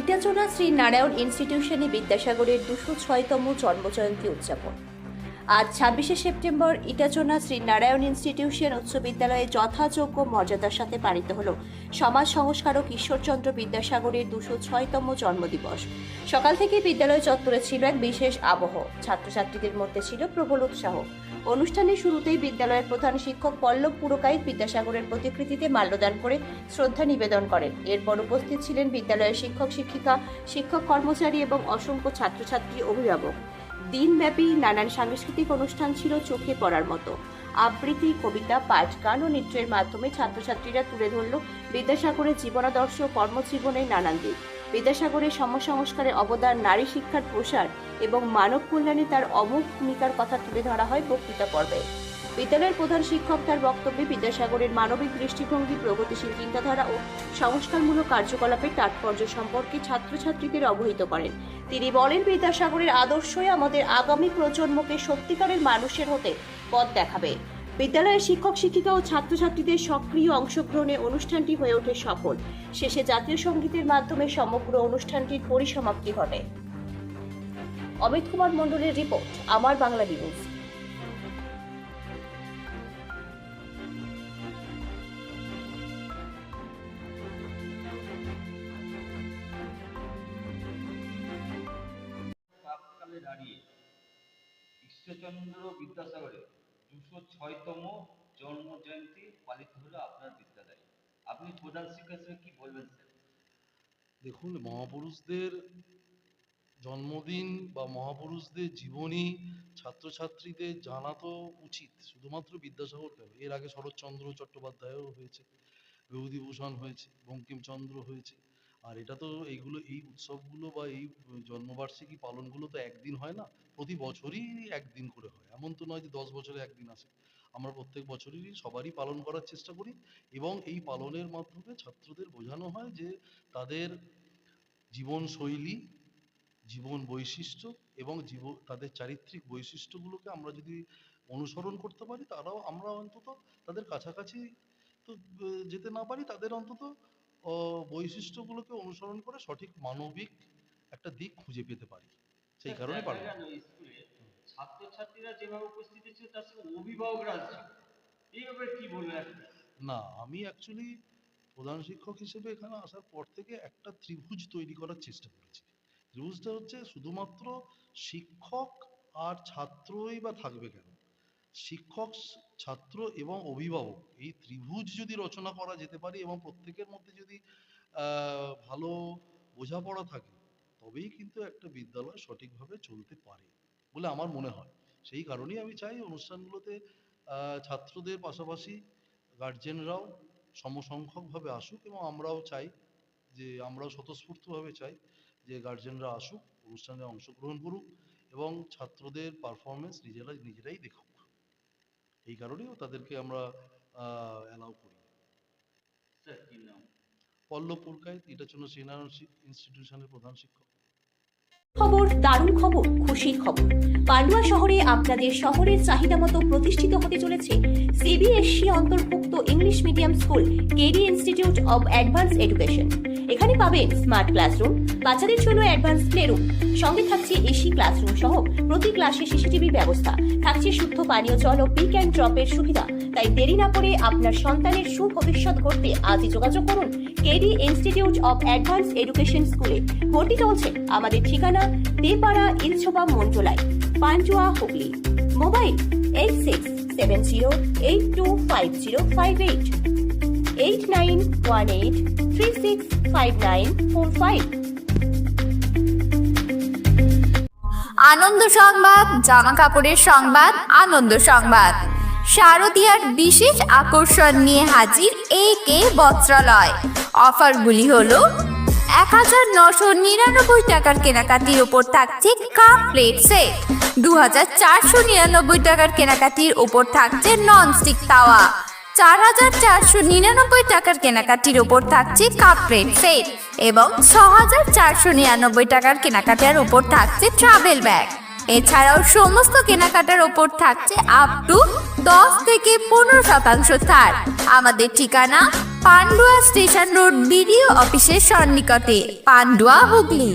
ইটাচোনা শ্রী নারায়ণ ইনস্টিটিউশনে বিদ্যাসাগরের দুশো ছয়তম জন্মজয়ন্তী উদযাপন। আজ ছাব্বিশে সেপ্টেম্বর ইটাচোনা শ্রী নারায়ণ ইনস্টিটিউশন উচ্চ বিদ্যালয়ে যথাযোগ্য মর্যাদার সাথে পালিত হল সমাজ সংস্কারক ঈশ্বরচন্দ্র বিদ্যাসাগরের দুশো ছয়তম জন্মদিবস। সকাল থেকে বিদ্যালয় চত্বরে ছিল এক বিশেষ আবহ। ছাত্রছাত্রীদের মধ্যে ছিল প্রবল উৎসাহ। অনুষ্ঠানের শুরুতেই বিদ্যালয়ের প্রধান শিক্ষক পল্লব পুরকাইত বিদ্যাসাগরের প্রতিকৃতিতে মাল্যদান করে শ্রদ্ধা নিবেদন করেন। এরপর উপস্থিত ছিলেন বিদ্যালয়ের শিক্ষক শিক্ষিকা, শিক্ষক কর্মচারী এবং অসংখ্য ছাত্রছাত্রী অভিভাবক। দিনব্যাপী নানান সাংস্কৃতিক অনুষ্ঠান ছিল চোখে পড়ার মতো। আবৃত্তি, কবিতা, পাঠ, গান ও নৃত্যের মাধ্যমে ছাত্রছাত্রীরা তুলে ধরল বিদ্যাসাগরের জীবনাদর্শ কর্মজীবনের নানান দিক। বিদ্যাসাগরের সমসংস্কারের অবদান নারী শিক্ষার প্রসার এবং মানব কল্যাণে তার অমোঘ ভূমিকার কথা তুলে ধরা হয় বক্তৃতা পর্বে। বিদ্যালয়ের প্রধান শিক্ষক তার বক্তব্যে বিদ্যাসাগরের মানবিক দৃষ্টিভঙ্গি, প্রগতিশীল চিন্তাধারা ও সংস্কারমূলক কার্যকলাপের তাৎপর্য সম্পর্কে ছাত্রছাত্রীদের অবহিত করেন। তিনি বলেন, বিদ্যাসাগরের আদর্শই আমাদের আগামী প্রজন্মকে সত্যিকারের মানুষের হতে পথ দেখাবে। বিদ্যালয়ের শিক্ষক, শিক্ষিকা ও ছাত্রছাত্রীদের সক্রিয় অংশগ্রহণে অনুষ্ঠানটি হয়ে ওঠে সফল। শেষে জাতীয় সঙ্গীতের মাধ্যমে সমগ্র অনুষ্ঠানটির পরিসমাপ্তি ঘটে। অমিত কুমার মণ্ডলের রিপোর্ট, আমার বাংলা নিউজ। দাঁড়িয়ে ঈশ্বরচন্দ্র বিদ্যাসাগরের দুশো ছয়তম জন্ম জয়ন্তী পালিত হলো আপনার বিদ্যালয়ে। আপনি প্রধান শিক্ষক হিসেবে কি বলবেন, স্যার? দেখুন, মহাপুরুষদের জন্মদিন বা মহাপুরুষদের জীবনী ছাত্রছাত্রীদের জানা তো উচিত, শুধুমাত্র বিদ্যাসাগর কেন? এর আগে শরৎচন্দ্র চট্টোপাধ্যায়ও হয়েছে, বিভূতিভূষণ হয়েছে, বঙ্কিমচন্দ্র হয়েছে। আর এটা তো এইগুলো, এই উৎসবগুলো বা এই জন্মবার্ষিকী পালনগুলো তো একদিন হয় না, প্রতি বছরই একদিন করে হয়। এমন তো নয় যে দশ বছরে একদিন আসে। আমরা প্রত্যেক বছরই সবারই পালন করার চেষ্টা করি এবং এই পালনের মাধ্যমে ছাত্রদের বোঝানো হয় যে তাদের জীবনশৈলী, জীবন বৈশিষ্ট্য এবং জীব, তাদের চারিত্রিক বৈশিষ্ট্যগুলোকে আমরা যদি অনুসরণ করতে পারি, তারাও, আমরা অন্তত তাদের কাছাকাছি তো যেতে না পারি, তাদের অন্তত বৈশিষ্ট্যগুলোকে অনুসরণ করে সঠিক মানবিক একটা দিক খুঁজে পেতে পারি। সেই কারণে পালন গেল স্কুলে ছাত্রছাত্রীরা যেভাবে উপস্থিত ছিল তার সঙ্গে অভিভাবকরা ছিল এই ব্যাপারে কি বলবেন না আমি অ্যাকচুয়ালি প্রধান শিক্ষক হিসেবে এখানে আসার পর থেকে একটা ত্রিভুজ তৈরি করার চেষ্টা করেছি। ত্রিভুজটা হচ্ছে শুধুমাত্র শিক্ষক আর ছাত্রই বা থাকবে কেন? শিক্ষক, ছাত্র এবং অভিভাবক। এই ত্রিভুজ যদি রচনা করা যেতে পারে এবং প্রত্যেকের মধ্যে যদি ভালো বোঝাপড়া থাকে, তবেই কিন্তু একটা বিদ্যালয় সঠিকভাবে চলতে পারে বলে আমার মনে হয়। সেই কারণেই আমি চাই অনুষ্ঠানগুলোতে ছাত্রদের পাশাপাশি গার্জেনরাও সমসংখ্যকভাবে আসুক এবং আমরাও চাই যে, আমরাও স্বতঃস্ফূর্তভাবে চাই যে গার্জেনরা আসুক, অনুষ্ঠানে অংশগ্রহণ করুক এবং ছাত্রদের পারফরমেন্স নিজেরা নিজেরাই দেখুক। এই কারণেও তাদেরকে আমরা অ্যালাউ করি। স্যার কি নাম? পল্লব পুরকায় এটা ছিল শ্রীনারায়ণ ইনস্টিটিউশনের প্রধান শিক্ষক। খবর দারুণ খবর। খুশির খবর। পান্ডুয়া শহরে আপনাদের শহরের চাহিদা মতো প্রতিষ্ঠিত হতে চলেছে সিবিএসসি অন্তর্ভুক্ত English medium school KD institute of advance education এখানে পাবেন স্মার্ট ক্লাসরুম বাচ্চাদের জন্য অ্যাডভান্স প্লেরুম সঙ্গে থাকছে এসি ক্লাসরুম সহ প্রতি ক্লাসে সিসিটিভি ব্যবস্থা। থাকছে শুদ্ধ পানীয় জল ও পিক অ্যান্ড ড্রপের সুবিধা। তাই দেরি না করে আপনার সন্তানের সুভবিষ্যৎ করতে আজই যোগাযোগ করুন KD institute of advance education স্কুলে। ভর্তি চলছে আমাদের ঠিকানা Depara Ilchhoba Mondlai Panchua Hooghly. Mobile eight six seven zero eight two five zero five eight eight nine one eight three six five nine four five আনন্দ সংবাদ জামা কাপড়ের সংবাদ, আনন্দ সংবাদ। শারদিয়ার বিশেষ আকর্ষণ নিয়ে হাজির এ কে বস্ত্রালয়। অফারগুলি হলো, এক হাজার নশো নিরানব্বই টাকার কেনাকাটির ওপর থাকছে কাপ প্লেট সেট, দু হাজার চারশো নিরানব্বই টাকার কেনাকাটির ওপর থাকছে ননস্টিক তাওয়া, চার হাজার চারশো নিরানব্বই টাকার কেনাকাটির ওপর থাকছে কাপ প্লেট সেট এবং ছ হাজার চারশো নিরানব্বই টাকার কেনাকাটার ওপর থাকছে ট্রাভেল ব্যাগ। এছাড়াও সমস্ত কেনাকাটার ওপর থাকছে আপ টু দশ থেকে পনেরো শতাংশ ছাড়। আমাদের ঠিকানা পান্ডুয়া স্টেশন রোড, বিডিও অফিসের সন্নিকটে, পান্ডুয়া হুগলি।